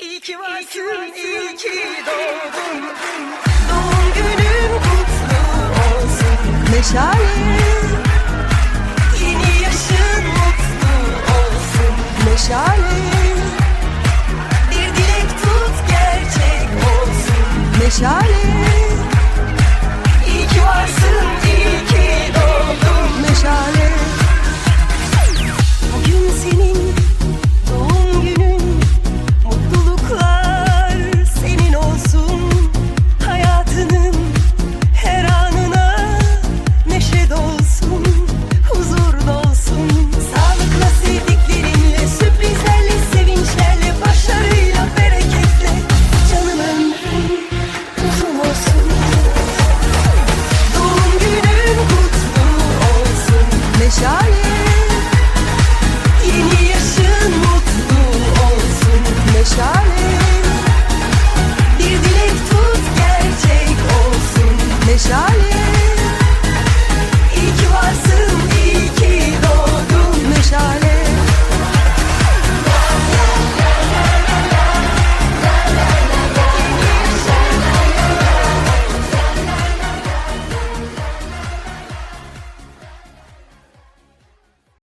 İyi ki varsın, iyi ki doğdun. Doğum günün kutlu olsun. Meşale. Yeni yaşın mutlu olsun. Meşale. Bir dilek tut gerçek olsun. Meşale. İyi ki varsın.